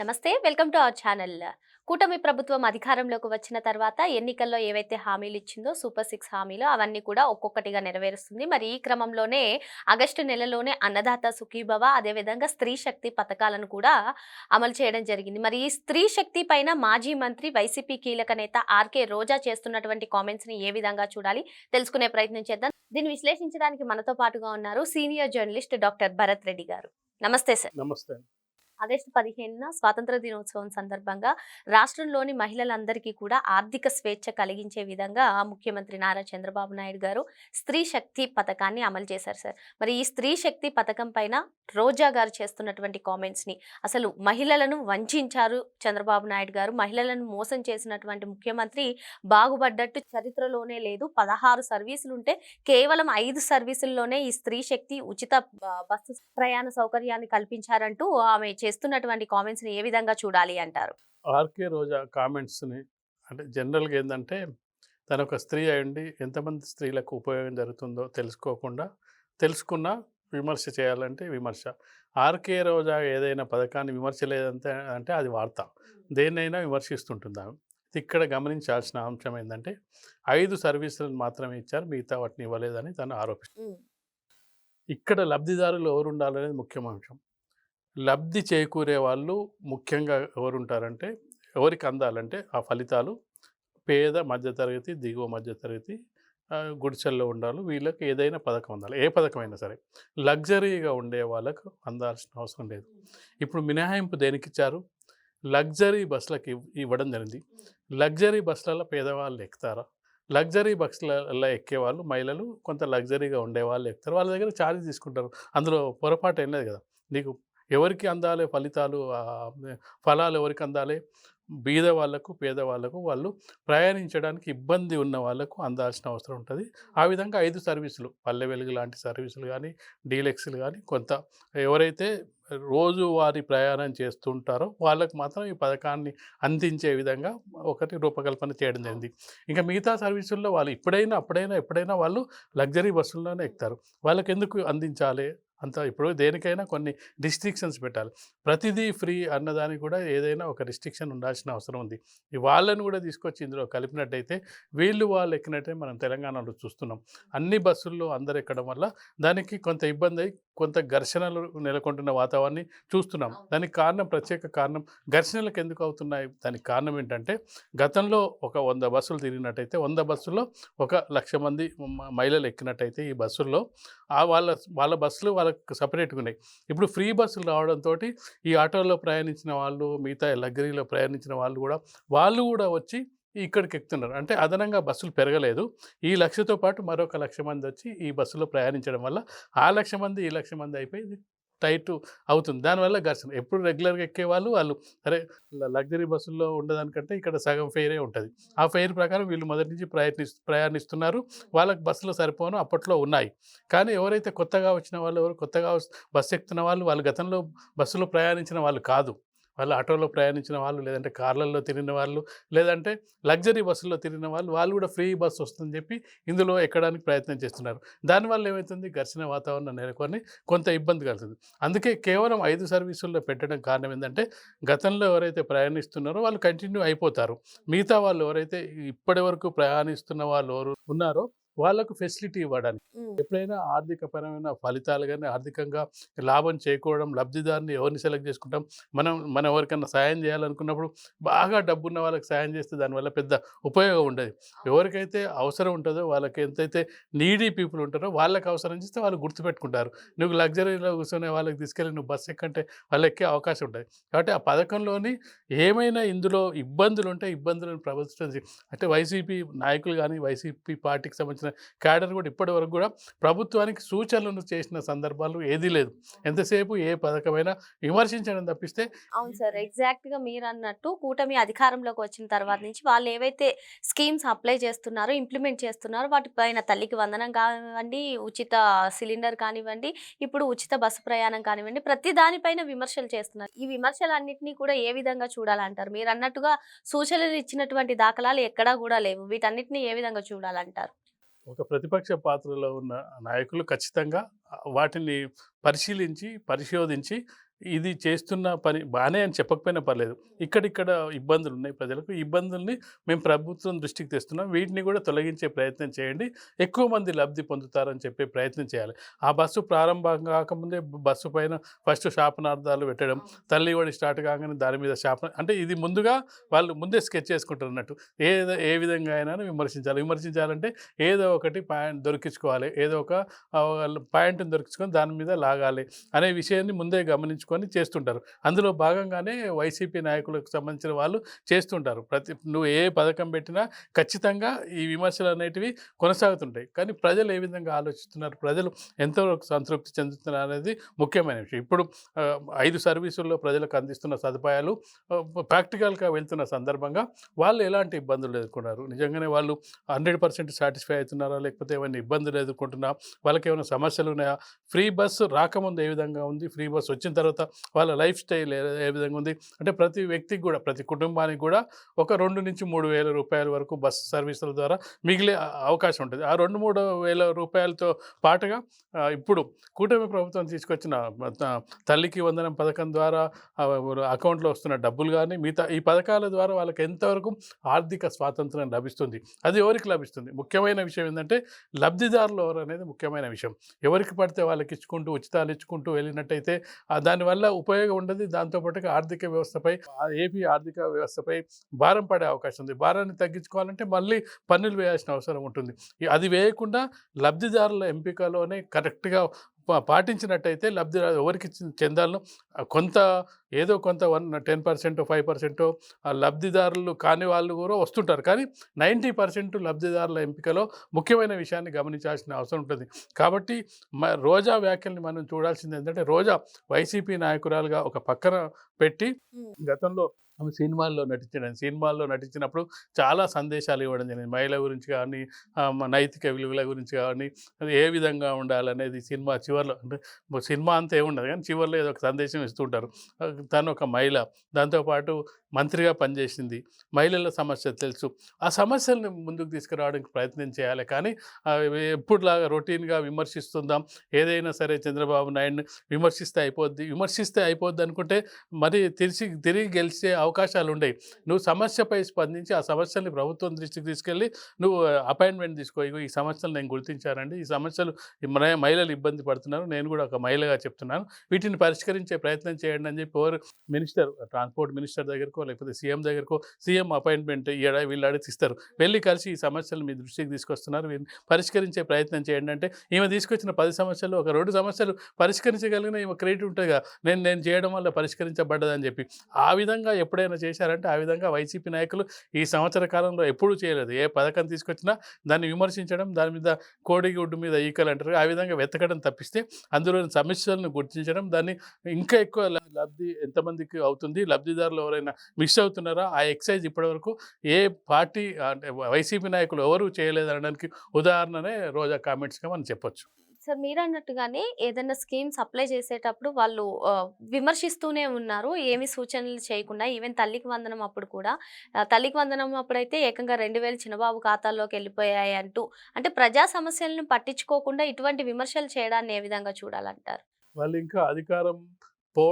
నమస్తే welcome to our channel. కూటమి ప్రభుత్వం అధికారంలోకి వచ్చిన తర్వాత ఎన్నికల్లో ఏవైతే హామీలు ఇచ్చిందో సూపర్ సిక్స్ హామీలు అవన్నీ కూడా ఒక్కొక్కటిగా నెరవేరుస్తుంది. మరి ఈ క్రమంలోనే ఆగస్టు నెలలోనే అన్నదాత సుఖీభవ అదేవిధంగా స్త్రీ శక్తి పథకాలను కూడా అమలు చేయడం జరిగింది. మరి ఈ స్త్రీ శక్తి పైన మాజీ మంత్రి వైసీపీ కీలక నేత ఆర్కే రోజా చేస్తున్నటువంటి కామెంట్స్ని ఏ విధంగా చూడాలి తెలుసుకునే ప్రయత్నం చేద్దాం. దీన్ని విశ్లేషించడానికి మనతో పాటుగా ఉన్నారు senior journalist doctor Bharat Reddy garu. నమస్తే సార్. నమస్తే ఆగస్టు పదిహేనున స్వాతంత్ర దినోత్సవం సందర్భంగా రాష్ట్రంలోని మహిళలందరికీ కూడా ఆర్థిక స్వేచ్ఛ కలిగించే విధంగా ముఖ్యమంత్రి నారా చంద్రబాబు నాయుడు గారు స్త్రీ శక్తి పథకాన్ని అమలు చేశారు సార్. మరి ఈ స్త్రీ శక్తి పథకం పైన రోజా గారు చేస్తున్నటువంటి కామెంట్స్ని అసలు మహిళలను వంచారు చంద్రబాబు నాయుడు గారు. మహిళలను మోసం చేసినటువంటి ముఖ్యమంత్రి బాగుపడ్డట్టు చరిత్రలోనే లేదు. పదహారు సర్వీసులు ఉంటే కేవలం ఐదు సర్వీసుల్లోనే ఈ స్త్రీ శక్తి ఉచిత బస్సు ప్రయాణ సౌకర్యాన్ని కల్పించారంటూ ఆమె చేస్తున్నటువంటి కామెంట్స్ని ఏ విధంగా చూడాలి అంటారు? ఆర్కే రోజా కామెంట్స్ని అంటే జనరల్గా ఏంటంటే తను ఒక స్త్రీ అయ్యండి ఎంతమంది స్త్రీలకు ఉపయోగం జరుగుతుందో తెలుసుకోకుండా తెలుసుకున్నా విమర్శ చేయాలంటే విమర్శ. ఆర్కే రోజా ఏదైనా పథకాన్ని విమర్శ లేదంటే అంటే అది వార్త. దేన్నైనా విమర్శిస్తుంటుంది? ఇక్కడ గమనించాల్సిన అంశం ఏంటంటే ఐదు సర్వీసులను మాత్రమే ఇచ్చారు మిగతా వాటిని ఇవ్వలేదని తను ఆరోపిస్తుంది. ఇక్కడ లబ్ధిదారులు ఎవరు ఉండాలనేది ముఖ్యమైన అంశం లబ్ధి చేకూరే వాళ్ళు ముఖ్యంగా ఎవరు ఉంటారంటే ఎవరికి అందాలంటే ఆ ఫలితాలు పేద మధ్యతరగతి దిగువ మధ్యతరగతి ఆ, గుడిసెల్లో ఉండాలి వీళ్ళకి ఏదైనా పథకం అందాలి. ఏ పథకమైనా సరే. లగ్జరీగా ఉండే వాళ్ళకు అందాల్సిన అవసరం లేదు. ఇప్పుడు మినహాయింపు దేనికి ఇచ్చారు? లగ్జరీ బస్సులకు ఇవ్వడం జరిగింది. లగ్జరీ బస్సులలో పేదవాళ్ళు ఎక్కుతారా? లగ్జరీ బస్సులలో ఎక్కే వాళ్ళు మహిళలు కొంత లగ్జరీగా ఉండే వాళ్ళు ఎక్కుతారు. వాళ్ళ దగ్గర ఛార్జ్ తీసుకుంటారు. అందులో పొరపాటు ఏం లేదు కదా. నీకు ఎవరికి అందాలి ఫలితాలు? ఫలాలు ఎవరికి అందాలి? బీద వాళ్ళకు పేదవాళ్ళకు వాళ్ళు ప్రయాణించడానికి ఇబ్బంది ఉన్న వాళ్ళకు అందాల్సిన అవసరం ఉంటుంది. ఆ విధంగా ఐదు సర్వీసులు పల్లె వెలుగు లాంటి సర్వీసులు కానీ డీలెక్స్లు కానీ కొంత ఎవరైతే రోజువారీ ప్రయాణం చేస్తుంటారో వాళ్ళకు మాత్రం ఈ పథకాన్ని అందించే విధంగా ఒకటి రూపకల్పన చేయడం జరిగింది. ఇంకా మిగతా సర్వీసుల్లో వాళ్ళు ఇప్పుడైనా అప్పుడైనా ఎప్పుడైనా వాళ్ళు లగ్జరీ బస్సుల్లోనే ఎక్కుతారు. వాళ్ళకి ఎందుకు అందించాలి? అంత ఇప్పుడు దేనికైనా కొన్ని రిస్ట్రిక్షన్స్ పెట్టాలి. ప్రతిదీ ఫ్రీ అన్నదానికి కూడా ఏదైనా ఒక రిస్ట్రిక్షన్ ఉండాల్సిన అవసరం ఉంది. ఈ వాళ్ళని కూడా తీసుకొచ్చి ఇందులో కలిపినట్టయితే వీళ్ళు వాళ్ళు ఎక్కినట్టే మనం తెలంగాణలో చూస్తున్నాం. అన్ని బస్సుల్లో అందరు ఎక్కడం వల్ల దానికి కొంత ఇబ్బంది అయి కొంత ఘర్షణలు నెలకొంటున్న వాతావరణాన్ని చూస్తున్నాం. దానికి కారణం ప్రత్యేక కారణం ఘర్షణలకు ఎందుకు అవుతున్నాయి? దానికి కారణం ఏంటంటే గతంలో ఒక వంద బస్సులు తిరిగినట్టయితే వంద బస్సుల్లో ఒక లక్ష మంది మహిళలు ఎక్కినట్టయితే ఈ బస్సుల్లో ఆ వాళ్ళ వాళ్ళ బస్సులు వాళ్ళకి సపరేట్గా ఉన్నాయి. ఇప్పుడు ఫ్రీ బస్సులు రావడంతో ఈ ఆటోలో ప్రయాణించిన వాళ్ళు మిగతా లగ్జరీలో ప్రయాణించిన వాళ్ళు కూడా వాళ్ళు కూడా వచ్చి ఇక్కడికి ఎక్కుతున్నారు. అంటే అదనంగా బస్సులు పెరగలేదు. ఈ లక్షతో పాటు మరొక లక్ష మంది వచ్చి ఈ బస్సులో ప్రయాణించడం వల్ల ఆ లక్ష మంది ఈ లక్ష మంది అయిపోయింది. టైట్ అవుతుంది. దానివల్ల ఘర్షణ ఎప్పుడు రెగ్యులర్గా ఎక్కే వాళ్ళు వాళ్ళు అరే లగ్జరీ బస్సుల్లో ఉండదానికంటే ఇక్కడ సగం ఫెయిరే ఉంటుంది. ఆ ఫెయిర్ ప్రకారం వీళ్ళు మొదటి నుంచి ప్రయత్ని ప్రయాణిస్తున్నారు. వాళ్ళకి బస్సులు సరిపోను అప్పట్లో ఉన్నాయి. కానీ ఎవరైతే కొత్తగా వచ్చిన వాళ్ళు ఎవరు కొత్తగా బస్సు ఎక్కుతున్న వాళ్ళు వాళ్ళు గతంలో బస్సులో ప్రయాణించిన వాళ్ళు కాదు. వాళ్ళు ఆటోలో ప్రయాణించిన వాళ్ళు లేదంటే కార్లలో తిరిగిన వాళ్ళు లేదంటే లగ్జరీ బస్సుల్లో తిరిగిన వాళ్ళు వాళ్ళు కూడా ఫ్రీ బస్సు వస్తుందని చెప్పి ఇందులో ఎక్కడానికి ప్రయత్నం చేస్తున్నారు. దానివల్ల ఏమవుతుంది ఘర్షణ వాతావరణం నెలకొని కొంత ఇబ్బంది కలుగుతుంది. అందుకే కేవలం ఐదు సర్వీసుల్లో పెట్టడం కారణం ఏంటంటే గతంలో ఎవరైతే ప్రయాణిస్తున్నారో వాళ్ళు కంటిన్యూ అయిపోతారు. మిగతా వాళ్ళు ఎవరైతే ఇప్పటి వరకు ప్రయాణిస్తున్న వాళ్ళు ఎవరు ఉన్నారో వాళ్ళకు ఫెసిలిటీ ఇవ్వడానికి. ఎప్పుడైనా ఆర్థికపరమైన ఫలితాలు కానీ ఆర్థికంగా లాభం చేకూడడం లబ్ధిదారుని ఎవరిని సెలెక్ట్ చేసుకుంటాం మనం మనం ఎవరికైనా సాయం చేయాలనుకున్నప్పుడు బాగా డబ్బున్న వాళ్ళకి సాయం చేస్తే దానివల్ల పెద్ద ఉపయోగం ఉండదు. ఎవరికైతే అవసరం ఉంటుందో వాళ్ళకి ఎంతైతే నీడీ పీపుల్ ఉంటారో వాళ్ళకి అవసరం చేస్తే వాళ్ళు గుర్తుపెట్టుకుంటారు. నువ్వు లగ్జరీలో కూర్చొని వాళ్ళకి తీసుకెళ్ళి నువ్వు బస్సు ఎక్కంటే వాళ్ళు ఎక్కే అవకాశం ఉంటుంది కాబట్టి ఆ పథకంలోని ఏమైనా ఇందులో ఇబ్బందులు ఉంటే ఇబ్బందులను ప్రభుత్వం అంటే వైసీపీ నాయకులు కానీ వైసీపీ పార్టీకి సంబంధించిన క్యాడర్ కూడా ఇప్పటి వరకు కూడా ప్రభుత్వానికి సూచనలు చేసిన సందర్భాలు ఏదీ లేదు. ఎంతసేపు ఏ పథకమైనా విమర్శించడం తప్పిస్తే అవును సార్. ఎగ్జాక్ట్గా మీరు అన్నట్టు కూటమి అధికారంలోకి వచ్చిన తర్వాత నుంచి వాళ్ళు ఏవైతే స్కీమ్స్ అప్లై చేస్తున్నారో ఇంప్లిమెంట్ చేస్తున్నారో వాటిపైన తల్లికి వందనం కానివ్వండి ఉచిత సిలిండర్ కానివ్వండి ఇప్పుడు ఉచిత బస్సు ప్రయాణం కానివ్వండి ప్రతి దానిపైన విమర్శలు చేస్తున్నారు. ఈ విమర్శలన్నింటినీ కూడా ఏ విధంగా చూడాలంటారు? మీరు అన్నట్టుగా సూచనలు ఇచ్చినటువంటి దాఖలాలు ఎక్కడా కూడా లేవు. వీటన్నిటిని ఏ విధంగా చూడాలంటారు? ఒక ప్రతిపక్ష పాత్రలో ఉన్న నాయకులు ఖచ్చితంగా వాటిని పరిశీలించి పరిశోధించి ఇది చేస్తున్న పని బాగానే అని చెప్పకపోయినా పర్లేదు. ఇక్కడిక్కడ ఇబ్బందులు ఉన్నాయి ప్రజలకు ఇబ్బందుల్ని మేము ప్రభుత్వం దృష్టికి తెస్తున్నాం. వీటిని కూడా తొలగించే ప్రయత్నం చేయండి. ఎక్కువ మంది లబ్ధి పొందుతారని చెప్పే ప్రయత్నం చేయాలి. ఆ బస్సు ప్రారంభం కాకముందే బస్సు పైన ఫస్ట్ శాపనార్థాలు పెట్టడం తల్లి వాడి స్టార్ట్ కాగానే దాని మీద శాపన అంటే ఇది ముందుగా వాళ్ళు ముందే స్కెచ్ చేసుకుంటారు అన్నట్టు. ఏ ఏ విధంగా అయినా విమర్శించాలి. విమర్శించాలంటే ఏదో ఒకటి పాయింట్ దొరికించుకోవాలి. ఏదో ఒక పాయింట్ని దొరికించుకొని దాని మీద లాగాలి అనే విషయాన్ని ముందే తీసుకొని చేస్తుంటారు. అందులో భాగంగానే వైసీపీ నాయకులకు సంబంధించిన వాళ్ళు చేస్తుంటారు. ప్రతి నువ్వు ఏ పథకం పెట్టినా ఖచ్చితంగా ఈ విమర్శలు అనేటివి కొనసాగుతుంటాయి. కానీ ప్రజలు ఏ విధంగా ఆలోచిస్తున్నారు? ప్రజలు ఎంతవరకు సంతృప్తి చెందుతున్నారు అనేది ముఖ్యమైన విషయం. ఇప్పుడు ఐదు సర్వీసుల్లో ప్రజలకు అందిస్తున్న సదుపాయాలు ప్రాక్టికల్గా వెళ్తున్న సందర్భంగా వాళ్ళు ఎలాంటి ఇబ్బందులు ఎదుర్కొన్నారు? నిజంగానే వాళ్ళు హండ్రెడ్ పర్సెంట్ సాటిస్ఫై అవుతున్నారా? లేకపోతే ఏమైనా ఇబ్బందులు ఎదుర్కొంటున్నా వాళ్ళకి ఏమైనా సమస్యలు ఉన్నాయా? ఫ్రీ బస్సు రాకముందు ఏ విధంగా ఉంది? ఫ్రీ బస్సు వచ్చిన తర్వాత వాళ్ళ లైఫ్ స్టైల్ ఏ విధంగా ఉంది? అంటే ప్రతి వ్యక్తికి కూడా ప్రతి కుటుంబానికి కూడా ఒక రెండు నుంచి మూడు వేల రూపాయల వరకు బస్సు సర్వీసుల ద్వారా మిగిలే అవకాశం ఉంటుంది. ఆ రెండు మూడు వేల రూపాయలతో పాటుగా ఇప్పుడు కూటమి ప్రభుత్వం తీసుకొచ్చిన తల్లికి వందనం పథకం ద్వారా అకౌంట్లో వస్తున్న డబ్బులు కానీ మిగతా ఈ పథకాల ద్వారా వాళ్ళకి ఎంతవరకు ఆర్థిక స్వాతంత్రం లభిస్తుంది? అది ఎవరికి లభిస్తుంది? ముఖ్యమైన విషయం ఏంటంటే లబ్ధిదారులు ఎవరు అనేది ముఖ్యమైన విషయం. ఎవరికి పడితే వాళ్ళకి ఇచ్చుకుంటూ ఉచితాలు ఇచ్చుకుంటూ వెళ్ళినట్టయితే ఆ దానివల్ల ఉపయోగం ఉండదు. దాంతోపాటుగా ఆర్థిక వ్యవస్థపై ఏపీ ఆర్థిక వ్యవస్థపై భారం పడే అవకాశం ఉంది. భారాన్ని తగ్గించుకోవాలంటే మళ్ళీ పన్నులు వేయాల్సిన అవసరం ఉంటుంది. అది వేయకుండా లబ్ధిదారుల ఎంపికలోనే కరెక్ట్గా పాటించినట్టయితే లబ్ధిదారు ఎవరికి చె- చెందాలో ఆ కొంత ఏదో కొంత one ten percent five percent లబ్ధిదారులు కాని వాళ్ళు కూడా వస్తుంటారు. కానీ నైంటీ పర్సెంట్ లబ్ధిదారుల ఎంపికలో ముఖ్యమైన విషయాన్ని గమనించాల్సిన అవసరం ఉంటుంది. కాబట్టి మ రోజా వ్యాఖ్యల్ని మనం చూడాల్సింది ఏంటంటే రోజా వైసీపీ నాయకురాలుగా ఒక పక్కన పెట్టి గతంలో ఆమె సినిమాల్లో నటించడం సినిమాల్లో నటించినప్పుడు చాలా సందేశాలు ఇవ్వడం జరిగింది. మహిళ గురించి కానీ నైతిక విలువల గురించి కానీ అది ఏ విధంగా ఉండాలనేది సినిమా చివరిలో అంటే సినిమా అంతా ఏముండదు కానీ చివరిలో ఏదో ఒక సందేశం ఇస్తుంటారు. తను ఒక మహిళ. దాంతోపాటు మంత్రిగా పనిచేసింది. మహిళల సమస్య తెలుసు. ఆ సమస్యల్ని ముందుకు తీసుకురావడానికి ప్రయత్నం చేయాలి. కానీ ఎప్పుడులాగా రొటీన్గా విమర్శిస్తుందాం. ఏదైనా సరే చంద్రబాబు నాయుడిని విమర్శిస్తే అయిపోద్ది. విమర్శిస్తే అయిపోద్ది అనుకుంటే మరి తిరిగి తిరిగి గెలిచే అవకాశాలు ఉండవు నువ్వు సమస్యపై స్పందించి ఆ సమస్యల్ని ప్రభుత్వం దృష్టికి తీసుకెళ్ళి నువ్వు అపాయింట్మెంట్ తీసుకో. ఈ సమస్యలు నేను గుర్తించానండి. ఈ సమస్యలు మన- మహిళలు ఇబ్బంది పడుతున్నారు. నేను కూడా ఒక మహిళగా చెప్తున్నాను. వీటిని పరిష్కరించే ప్రయత్నం చేయండి అని చెప్పి ఎవరు మినిస్టర్ ట్రాన్స్పోర్ట్ మినిస్టర్ దగ్గరకు లేకపోతే సీఎం దగ్గరకో సీఎం అపాయింట్మెంట్ ఈడ వీళ్ళు అడిగి ఇస్తారు. వెళ్ళి కలిసి ఈ సమస్యలు మీ దృష్టికి తీసుకొస్తున్నారు. పరిష్కరించే ప్రయత్నం చేయండి అంటే ఈమె తీసుకొచ్చిన పది సమస్యలు ఒక రెండు సమస్యలు పరిష్కరించగలిగిన ఈమె క్రెడిట్ ఉంటుందిగా నేను నేను చేయడం వల్ల పరిష్కరించబడ్డదని చెప్పి. ఆ విధంగా ఎప్పుడైనా చేశారంటే ఆ విధంగా వైసీపీ నాయకులు ఈ సంవత్సర కాలంలో ఎప్పుడూ చేయలేదు. ఏ పథకం తీసుకొచ్చినా దాన్ని విమర్శించడం దాని మీద కోడిగుడ్డు మీద ఈకలు అంటారు. ఆ విధంగా వెతకడం తప్పిస్తే అందులోని సమస్యలను గుర్తించడం దాన్ని ఇంకా ఎక్కువ లబ్ధి ఎంతమందికి అవుతుంది లబ్ధిదారులు ఎవరైనా మిస్ అవుతున్నారా? ఆ ఎక్సైజ్ ఇప్పటివరకు ఏ పార్టీ అంటే వైసీపీ నాయకులు ఎవరు చేయలేదు అనడానికి ఉదాహరణనే రోజా కామెంట్స్గా మనం చెప్పొచ్చు. సార్ మీరు అన్నట్టుగానే ఏదైనా స్కీమ్స్ అప్లై చేసేటప్పుడు వాళ్ళు విమర్శిస్తూనే ఉన్నారు. ఏమి సూచనలు చేయకుండా ఈవెన్ తల్లికి వందనం అప్పుడు కూడా. తల్లికి వందనం అప్పుడైతే ఏకంగా రెండు వేలు చిన్నబాబు ఖాతాల్లోకి వెళ్ళిపోయాయి అంటూ అంటే ప్రజా సమస్యలను పట్టించుకోకుండా ఇటువంటి విమర్శలు చేయడాన్ని ఏ విధంగా చూడాలంటారు? వాళ్ళు ఇంకా అధికారం పో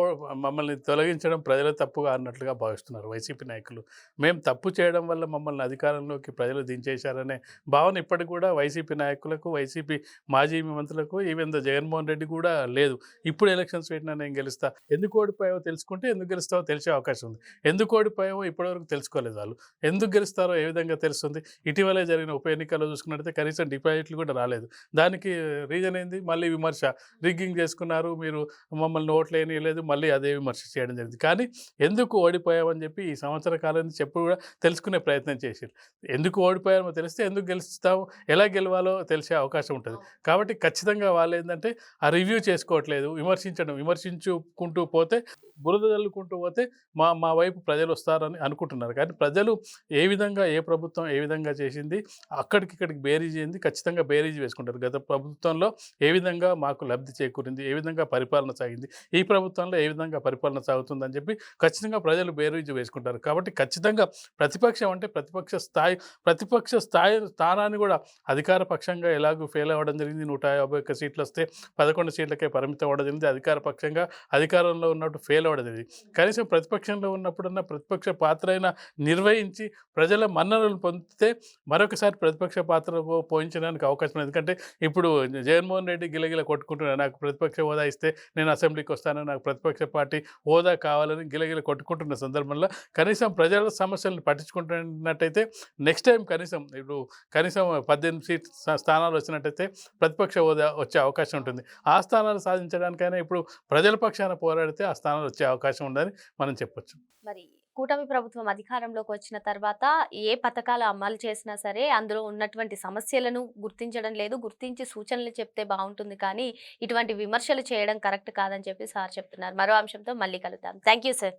మమ్మల్ని తొలగించడం ప్రజల తప్పుగా అన్నట్లుగా భావిస్తున్నారు వైసీపీ నాయకులు. మేము తప్పు చేయడం వల్ల మమ్మల్ని అధికారంలోకి ప్రజలు దించేశారనే భావన ఇప్పటికి కూడా వైసీపీ నాయకులకు వైసీపీ మాజీ మంత్రులకు ఈవెన్ ద జగన్మోహన్ రెడ్డి కూడా లేదు. ఇప్పుడు ఎలక్షన్స్ పెట్టినా నేను గెలుస్తా. ఎందుకు ఓడిపోయావో తెలుసుకుంటే ఎందుకు గెలుస్తావో తెలిసే అవకాశం ఉంది. ఎందుకు ఓడిపోయావో ఇప్పటివరకు తెలుసుకోలేదు వాళ్ళు. ఎందుకు గెలుస్తారో ఏ విధంగా తెలుస్తుంది? ఇటీవలే జరిగిన ఉప ఎన్నికల్లో చూసుకున్నట్టయితే కనీసం డిపాజిట్లు కూడా రాలేదు. దానికి రీజన్ ఏంది? మళ్ళీ విమర్శ. రిగ్గింగ్ చేసుకున్నారు. మీరు మమ్మల్ని ఓట్లేని లేదు మళ్ళీ అదే విమర్శ చేయడం జరిగింది. కానీ ఎందుకు ఓడిపోయామని చెప్పి ఈ సంవత్సర కాలం నుంచి ఎప్పుడు కూడా తెలుసుకునే ప్రయత్నం చేసారు ఎందుకు ఓడిపోయామో తెలిస్తే ఎందుకు గెలుస్తాము ఎలా గెలవాలో తెలిసే అవకాశం ఉంటుంది. కాబట్టి ఖచ్చితంగా వాళ్ళు ఏంటంటే ఆ రివ్యూ చేసుకోవట్లేదు విమర్శించడం విమర్శించుకుంటూ పోతే బురద చల్లుకుంటూ పోతే మా మా వైపు ప్రజలు వస్తారని అనుకుంటున్నారు. కానీ ప్రజలు ఏ విధంగా ఏ ప్రభుత్వం ఏ విధంగా చేసింది అక్కడికి ఇక్కడికి బేరీజ్ అయింది ఖచ్చితంగా బేరీజ్ వేసుకుంటారు. గత ప్రభుత్వంలో ఏ విధంగా మాకు లబ్ధి చేకూరింది ఏ విధంగా పరిపాలన సాగింది ఈ ప్రభుత్వం ప్రభుత్వంలో ఏ విధంగా పరిపాలన సాగుతుందని చెప్పి ఖచ్చితంగా ప్రజలు బేరీజు వేసుకుంటారు. కాబట్టి ఖచ్చితంగా ప్రతిపక్షం అంటే ప్రతిపక్ష స్థాయి ప్రతిపక్ష స్థాయి స్థానాన్ని కూడా అధికార పక్షంగా ఎలాగూ ఫెయిల్ అవ్వడం జరిగింది. నూట యాభై ఒక్క సీట్లు వస్తే పదకొండు సీట్లకే పరిమితం అవ్వడం జరిగింది. అధికార పక్షంగా అధికారంలో ఉన్నట్టు ఫెయిల్ అవ్వడం జరిగింది. కనీసం ప్రతిపక్షంలో ఉన్నప్పుడన్నా ప్రతిపక్ష పాత్ర అయినా నిర్వహించి ప్రజల మన్ననలు పొందితే మరొకసారి ప్రతిపక్ష పాత్ర పోయించడానికి అవకాశం ఎందుకంటే ఇప్పుడు జగన్మోహన్ రెడ్డి గిలగిల కొట్టుకుంటున్నాడు. నాకు ప్రతిపక్ష హోదా ఇస్తే నేను అసెంబ్లీకి వస్తాను. నాకు ప్రతిపక్ష పార్టీ హోదా కావాలని గిలగిల కొట్టుకుంటున్న సందర్భంలో కనీసం ప్రజల సమస్యలను పట్టించుకుంటున్నట్టయితే నెక్స్ట్ టైం కనీసం ఇప్పుడు కనీసం పద్దెనిమిది సీట్ స్థానాలు వచ్చినట్టయితే ప్రతిపక్ష హోదా వచ్చే అవకాశం ఉంటుంది. ఆ స్థానాలు సాధించడానికైనా ఇప్పుడు ప్రజల పక్షాన పోరాడితే ఆ స్థానాలు వచ్చే అవకాశం ఉందని మనం చెప్పొచ్చు. మరి కూటమి ప్రభుత్వం అధికారంలోకి వచ్చిన తర్వాత ఏ పథకాలు అమలు చేసినా సరే అందులో ఉన్నటువంటి సమస్యలను గుర్తించడం లేదు. గుర్తించి సూచనలు చెప్తే బాగుంటుంది కానీ ఇటువంటి విమర్శలు చేయడం కరెక్ట్ కాదని చెప్పి సార్ చెప్తున్నారు. మరో అంశంతో మళ్ళీ కలుద్దాం. Thank you sir.